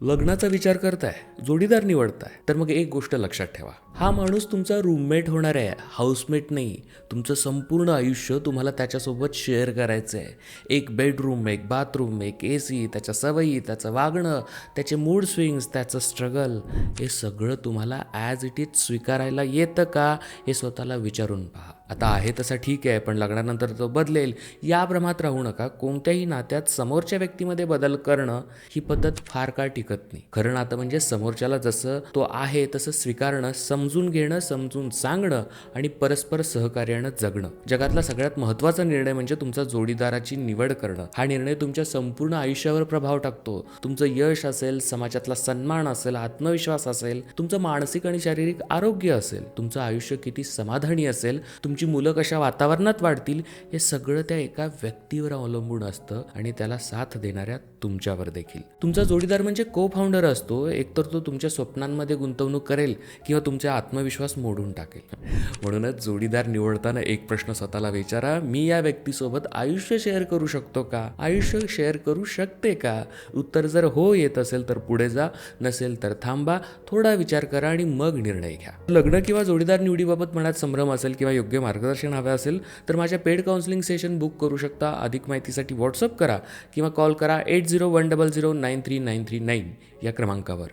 लग्नाचा विचार करताय जोडीदार निवडताय तर मग एक गोष्ट लक्षात ठेवा. हा माणूस तुमचा रूममेट होणार आहे हाऊसमेट नाही. तुमचं संपूर्ण आयुष्य तुम्हाला त्याच्यासोबत शेअर करायचं आहे एक बेडरूम एक बाथरूम एक ए सी त्याच्या सवयी त्याचं वागणं त्याचे मूड स्विंग्स त्याचं स्ट्रगल हे सगळं तुम्हाला ॲज इट इज स्वीकारायला येतं का हे स्वतःला विचारून पहा. आता आहे तसं ठीक आहे पण लग्नानंतर तो बदलेल. या भ्रमात राहू नका. कोणत्याही नात्यात समोरच्या व्यक्तीमध्ये बदल करणं ही पद्धत फार काळ टिकत नाही. खरं नातं म्हणजे समोरच्याला जसं तो आहे तसं स्वीकारणं समजून घेणं समजून सांगणं आणि परस्पर सहकार्यानं जगणं. जगातला सगळ्यात महत्त्वाचा निर्णय म्हणजे तुमचा जोडीदाराची निवड करणं. हा निर्णय तुमच्या संपूर्ण आयुष्यावर प्रभाव टाकतो. तुमचं यश असेल समाजातला सन्मान असेल आत्मविश्वास असेल तुमचं मानसिक आणि शारीरिक आरोग्य असेल तुमचं आयुष्य किती समाधानी असेल तुमची मुलं कशा वातावरणात वाढतील हे सगळं त्या एका व्यक्तीवर अवलंबून असतं आणि त्याला साथ देणाऱ्या तुमच्यावर देखील. तुमचा जोडीदार म्हणजे को फाउंडर असतो. एकतर तो तुमच्या स्वप्नांमध्ये गुंतवणूक करेल किंवा तुमचा आत्मविश्वास मोडून टाकेल. म्हणूनच जोडीदार निवडताना एक प्रश्न स्वतःला विचारा मी या व्यक्तीसोबत आयुष्य शेअर करू शकतो का? आयुष्य शेअर करू शकते का? उत्तर जर हो येत असेल तर पुढे जा नसेल तर थांबा थोडा विचार करा आणि मग निर्णय घ्या. लग्न किंवा जोडीदार निवडीबाबत मनात संभ्रम असेल किंवा योग्य मार्गदर्शन हवे असेल तर माझ्या पेड काउन्सिलिंग सेशन बुक करू शकता. अधिक माहितीसाठी व्हॉट्सअप करा किंवा कॉल करा eight zero one double zero nine three nine three nine या क्रमांकावर.